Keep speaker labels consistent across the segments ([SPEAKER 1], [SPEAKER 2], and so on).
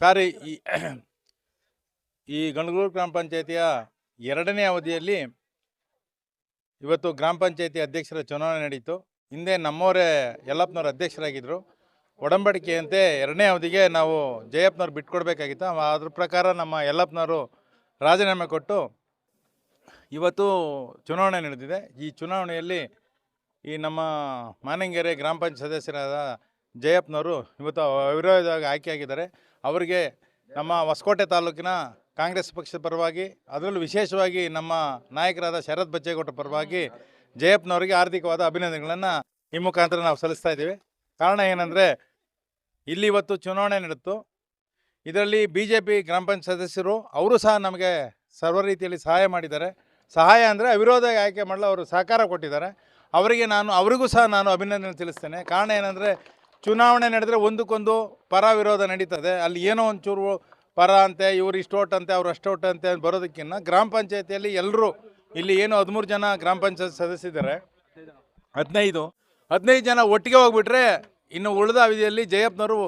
[SPEAKER 1] ಸಾರಿ, ಈ ಈ ಗಣಗೂರು ಗ್ರಾಮ ಪಂಚಾಯತಿಯ ಎರಡನೇ ಅವಧಿಯಲ್ಲಿ ಇವತ್ತು ಗ್ರಾಮ ಪಂಚಾಯಿತಿ ಅಧ್ಯಕ್ಷರ ಚುನಾವಣೆ ನಡೀತು. ಹಿಂದೆ ನಮ್ಮವರೇ ಯಲ್ಲಪ್ಪನವ್ರ ಅಧ್ಯಕ್ಷರಾಗಿದ್ದರು ಒಡಂಬಡಿಕೆಯಂತೆ ಎರಡನೇ ಅವಧಿಗೆ ನಾವು ಜಯಪ್ಪನವ್ರು ಬಿಟ್ಕೊಡ್ಬೇಕಾಗಿತ್ತು. ಅದ್ರ ಪ್ರಕಾರ ನಮ್ಮ ಯಲ್ಲಪ್ಪನವರು ರಾಜೀನಾಮೆ ಕೊಟ್ಟು ಇವತ್ತು ಚುನಾವಣೆ ನಡೆದಿದೆ. ಈ ಚುನಾವಣೆಯಲ್ಲಿ ಈ ನಮ್ಮ ಮಾನಂಗೆರೆ ಗ್ರಾಮ ಪಂಚಾಯತ್ ಸದಸ್ಯರಾದ ಜಯಪ್ಪನವರು ಇವತ್ತು ಅವಿರೋಧವಾಗಿ ಆಯ್ಕೆಯಾಗಿದ್ದಾರೆ. ಅವರಿಗೆ ನಮ್ಮ ಹೊಸಕೋಟೆ ತಾಲೂಕಿನ ಕಾಂಗ್ರೆಸ್ ಪಕ್ಷದ ಪರವಾಗಿ, ಅದರಲ್ಲೂ ವಿಶೇಷವಾಗಿ ನಮ್ಮ ನಾಯಕರಾದ ಶರತ್ ಬಚ್ಚೇಗೌಡ ಪರವಾಗಿ ಜಯಪ್ಪನವರಿಗೆ ಹಾರ್ದಿಕವಾದ ಅಭಿನಂದನೆಗಳನ್ನು ಈ ಮುಖಾಂತರ ನಾವು ಸಲ್ಲಿಸ್ತಾ ಇದ್ದೀವಿ. ಕಾರಣ ಏನಂದರೆ ಇಲ್ಲಿ ಇವತ್ತು ಚುನಾವಣೆ ನಡೆಯಿತು ಇದರಲ್ಲಿ ಬಿ ಜೆ ಪಿ ಗ್ರಾಮ ಪಂಚಾಯತ್ ಸದಸ್ಯರು, ಅವರು ಸಹ ನಮಗೆ ಸರ್ವ ರೀತಿಯಲ್ಲಿ ಸಹಾಯ ಮಾಡಿದ್ದಾರೆ. ಸಹಾಯ ಅಂದರೆ ಅವಿರೋಧ ಆಯ್ಕೆ ಮಾಡಲು ಅವರು ಸಹಕಾರ ಕೊಟ್ಟಿದ್ದಾರೆ. ಅವರಿಗೆ ನಾನು, ಅವರಿಗೂ ಸಹ ನಾನು ಅಭಿನಂದನೆ ತಿಳಿಸ್ತೇನೆ. ಕಾರಣ ಏನಂದರೆ ಚುನಾವಣೆ ನಡೆದರೆ ಒಂದಕ್ಕೊಂದು ಪರ ವಿರೋಧ ನಡೀತದೆ. ಅಲ್ಲಿ ಏನೋ ಒಂಚೂರು ಪರ ಅಂತೆ, ಇವ್ರು ಅಂತೆ, ಅವ್ರು ಅಷ್ಟು ಅಂತ ಬರೋದಕ್ಕಿಂತ ಗ್ರಾಮ ಪಂಚಾಯತಿಯಲ್ಲಿ ಎಲ್ಲರೂ ಇಲ್ಲಿ ಏನು ಹದಿಮೂರು ಜನ ಗ್ರಾಮ ಪಂಚಾಯತ್ ಸದಸ್ಯರಿದ್ದಾರೆ. ಹದಿನೈದು. ಹದಿನೈದು ಜನ ಒಟ್ಟಿಗೆ ಹೋಗ್ಬಿಟ್ರೆ ಇನ್ನು ಉಳಿದ ಅವಧಿಯಲ್ಲಿ ಜಯಪ್ಪನವರು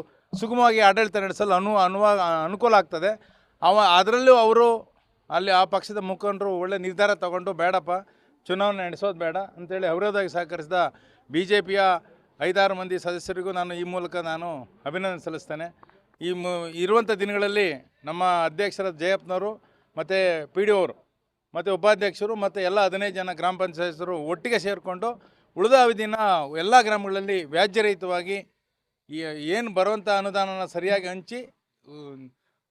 [SPEAKER 1] ಸುಗಮವಾಗಿ ಆಡಳಿತ ನಡೆಸಲು ಅನು, ಅನುವ, ಅನುಕೂಲ ಆಗ್ತದೆ. ಅವ, ಅದರಲ್ಲೂ ಅವರು ಅಲ್ಲಿ ಆ ಪಕ್ಷದ ಮುಖಂಡರು ಒಳ್ಳೆ ನಿರ್ಧಾರ ತಗೊಂಡು, ಬೇಡಪ್ಪ, ಚುನಾವಣೆ ನಡೆಸೋದು ಬೇಡ ಅಂತೇಳಿ ಅವಿರೋಧವಾಗಿ ಸಹಕರಿಸಿದ ಬಿ ಜೆ ಪಿಯ ಐದಾರು ಮಂದಿ ಸದಸ್ಯರಿಗೂ ನಾನು ಈ ಮೂಲಕ ನಾನು ಅಭಿನಂದನೆ ಸಲ್ಲಿಸ್ತೇನೆ. ಈ ಮು ಇರುವಂಥ ದಿನಗಳಲ್ಲಿ ನಮ್ಮ ಅಧ್ಯಕ್ಷರ ಜಯಪ್ಪನವರು ಮತ್ತು ಪಿ ಡಿ ಅವರು, ಮತ್ತು ಉಪಾಧ್ಯಕ್ಷರು, ಮತ್ತು ಎಲ್ಲ ಹದಿನೈದು ಜನ ಗ್ರಾಮ ಪಂಚಾಯತ್ರು ಒಟ್ಟಿಗೆ ಸೇರಿಕೊಂಡು ಉಳಿದ ಅವಧಿನ ಎಲ್ಲ ಗ್ರಾಮಗಳಲ್ಲಿ ವ್ಯಾಜ್ಯರಹಿತವಾಗಿ ಏನು ಬರುವಂಥ ಅನುದಾನನ ಸರಿಯಾಗಿ ಹಂಚಿ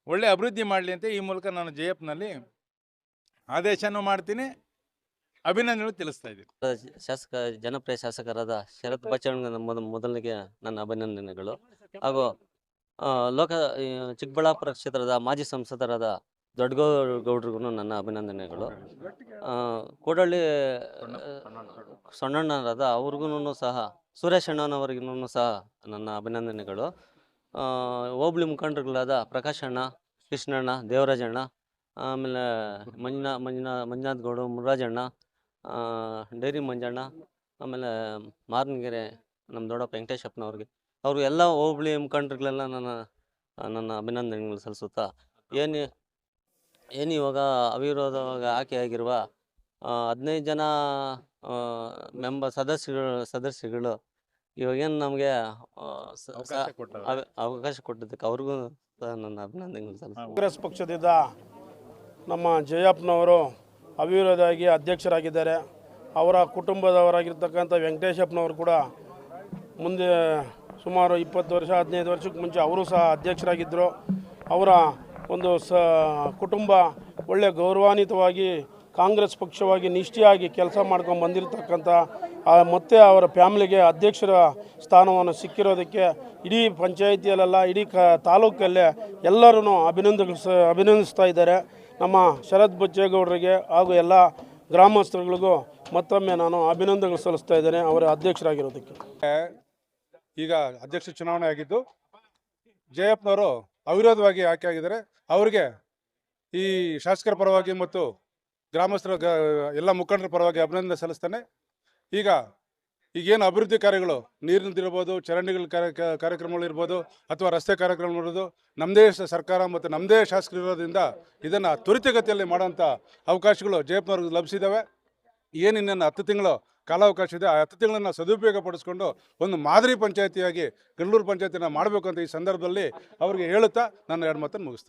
[SPEAKER 1] ಒಳ್ಳೆ ಅಭಿವೃದ್ಧಿ ಮಾಡಲಿ ಅಂತ ಈ ಮೂಲಕ ನಾನು ಜಯಪ್ನಲ್ಲಿ ಆದೇಶನೂ ಮಾಡ್ತೀನಿ. ಅಭಿನಂದನೆ ತಿಳಿಸ್ತಾ ಇದ್ದೀನಿ.
[SPEAKER 2] ಶಾಸಕ ಜನಪ್ರಿಯ ಶಾಸಕರಾದ ಶರತ್ ಬಚ್ಚವಣ್ಣ ಮೊದ ಮೊದಲಿಗೆ ನನ್ನ ಅಭಿನಂದನೆಗಳು. ಹಾಗೂ ಆ, ಲೋಕ ಈ ಚಿಕ್ಕಬಳ್ಳಾಪುರ ಕ್ಷೇತ್ರದ ಮಾಜಿ ಸಂಸದರಾದ ದೊಡ್ಡಗೌಡ್ರಿಗೂ ನನ್ನ ಅಭಿನಂದನೆಗಳು. ಆ, ಕೂಡಳ್ಳಿ ಸೊಣ್ಣಣ್ಣರಾದ ಅವ್ರಿಗೂ ಸಹ ಸುರೇಶ್ ಅಣ್ಣನವರಿಗೂ ಸಹ ನನ್ನ ಅಭಿನಂದನೆಗಳು. ಆ, ಹೋಬಳಿ ಮುಖಂಡರುಗಳಾದ ಪ್ರಕಾಶ್ ಅಣ್ಣ ಕೃಷ್ಣಣ್ಣ ದೇವರಾಜಣ್ಣ ಆಮೇಲೆ ಮಂಜುನಾ ಮಂಜುನಾ ಮಂಜುನಾಥ್ ಗೌಡ ಮುರಾಜಣ್ಣ ಡೈರಿ ಮಂಜಣ್ಣ ಆಮೇಲೆ ಮಾರನಗೆರೆ ನಮ್ಮ ದೊಡ್ಡಪ್ಪ ವೆಂಕಟೇಶಪ್ಪನವ್ರಿಗೆ. ಅವರು ಎಲ್ಲ ಹೋಬಳಿ ಮುಖಂಡರುಗಳೆಲ್ಲ ನನ್ನ ನನ್ನ ಅಭಿನಂದನೆಗಳು ಸಲ್ಲಿಸುತ್ತಾ ಏನು ಏನು ಇವಾಗ ಅವಿರೋಧವಾಗಿ ಆಯ್ಕೆಯಾಗಿರುವ ಹದಿನೈದು ಜನ ಮೆಂಬ ಸದಸ್ಯಗಳು ಸದಸ್ಯಗಳು ಇವಾಗೇನು ನಮಗೆ
[SPEAKER 1] ಅವಕಾಶ
[SPEAKER 2] ಕೊಟ್ಟಿದ್ದಕ್ಕೆ ಅವ್ರಿಗೂ ಸಹ ನನ್ನ ಅಭಿನಂದನೆಗಳು ಸಲ್ಲಿಸ್ತೀನಿ.
[SPEAKER 3] ಕಾಂಗ್ರೆಸ್ ಪಕ್ಷದಿಂದ ನಮ್ಮ ಜಯಪ್ಪನವರು ಅವಿರೋಧವಾಗಿ ಅಧ್ಯಕ್ಷರಾಗಿದ್ದಾರೆ. ಅವರ ಕುಟುಂಬದವರಾಗಿರ್ತಕ್ಕಂಥ ವೆಂಕಟೇಶಪ್ಪನವರು ಕೂಡ ಮುಂದೆ ಸುಮಾರು ಇಪ್ಪತ್ತು ವರ್ಷ, ಹದಿನೈದು ವರ್ಷಕ್ಕೆ ಮುಂಚೆ ಅವರು ಸಹ ಅಧ್ಯಕ್ಷರಾಗಿದ್ದರು. ಅವರ ಒಂದು ಸ, ಕುಟುಂಬ ಒಳ್ಳೆಯ ಗೌರವಾನ್ವಿತವಾಗಿ ಕಾಂಗ್ರೆಸ್ ಪಕ್ಷವಾಗಿ ನಿಷ್ಠೆಯಾಗಿ ಕೆಲಸ ಮಾಡ್ಕೊಂಡು ಬಂದಿರತಕ್ಕಂಥ ಮತ್ತೆ ಅವರ ಫ್ಯಾಮ್ಲಿಗೆ ಅಧ್ಯಕ್ಷರ ಸ್ಥಾನವನ್ನು ಸಿಕ್ಕಿರೋದಕ್ಕೆ ಇಡೀ ಪಂಚಾಯಿತಿಯಲ್ಲೆಲ್ಲ, ಇಡೀ ಕ, ತಾಲೂಕಲ್ಲೇ ಎಲ್ಲರೂ ಅಭಿನಂದಿಸ ಅಭಿನಂದಿಸ್ತಾ ಇದ್ದಾರೆ. ನಮ್ಮ ಶರತ್ ಬಚ್ಚೇಗೌಡರಿಗೆ ಹಾಗೂ ಎಲ್ಲ ಗ್ರಾಮಸ್ಥರುಗಳಿಗೂ ಮತ್ತೊಮ್ಮೆ ನಾನು ಅಭಿನಂದನೆಗಳು ಸಲ್ಲಿಸ್ತಾ ಇದ್ದೇನೆ. ಅವರ ಅಧ್ಯಕ್ಷರಾಗಿರೋದಕ್ಕೆ.
[SPEAKER 4] ಈಗ ಅಧ್ಯಕ್ಷ ಚುನಾವಣೆ ಆಗಿದ್ದು ಜಯಪ್ಪನವರು ಅವಿರೋಧವಾಗಿ ಆಯ್ಕೆ ಆಗಿದ್ದಾರೆ. ಅವರಿಗೆ ಈ ಶಾಸಕರ ಪರವಾಗಿ ಮತ್ತು ಗ್ರಾಮಸ್ಥರ ಎಲ್ಲ ಮುಖಂಡರ ಪರವಾಗಿ ಅಭಿನಂದನೆ ಸಲ್ಲಿಸ್ತೇನೆ. ಈಗ ಈಗೇನು ಅಭಿವೃದ್ಧಿ ಕಾರ್ಯಗಳು ನೀರಿನದಿರ್ಬೋದು ಚರಂಡಿಗಳ ಕಾರ್ಯ, ಕ- ಕಾರ್ಯಕ್ರಮಗಳಿರ್ಬೋದು ಅಥವಾ ರಸ್ತೆ ಕಾರ್ಯಕ್ರಮಗಳಿರ್ಬೋದು ನಮ್ಮದೇ ಸರ್ಕಾರ ಮತ್ತು ನಮ್ಮದೇ ಶಾಸಕರು ಇರೋದ್ರಿಂದ ಇದನ್ನು ತ್ವರಿತಗತಿಯಲ್ಲಿ ಮಾಡೋಂಥ ಅವಕಾಶಗಳು ಜಯಪುರ ಲಭಿಸಿದ್ದಾವೆ. ಏನು ಇನ್ನೇನು ಹತ್ತು ತಿಂಗಳು ಕಾಲಾವಕಾಶ ಇದೆ, ಆ ಹತ್ತು ತಿಂಗಳನ್ನು ಸದುಪಯೋಗ ಪಡಿಸ್ಕೊಂಡು ಒಂದು ಮಾದರಿ ಪಂಚಾಯತಿಯಾಗಿ ಗಂಡೂರು ಪಂಚಾಯತಿನ ಮಾಡಬೇಕು ಅಂತ ಈ ಸಂದರ್ಭದಲ್ಲಿ ಅವರಿಗೆ ಹೇಳುತ್ತಾ ನಾನು ಎರಡು ಮಾತನ್ನು ಮುಗಿಸ್ತೇನೆ.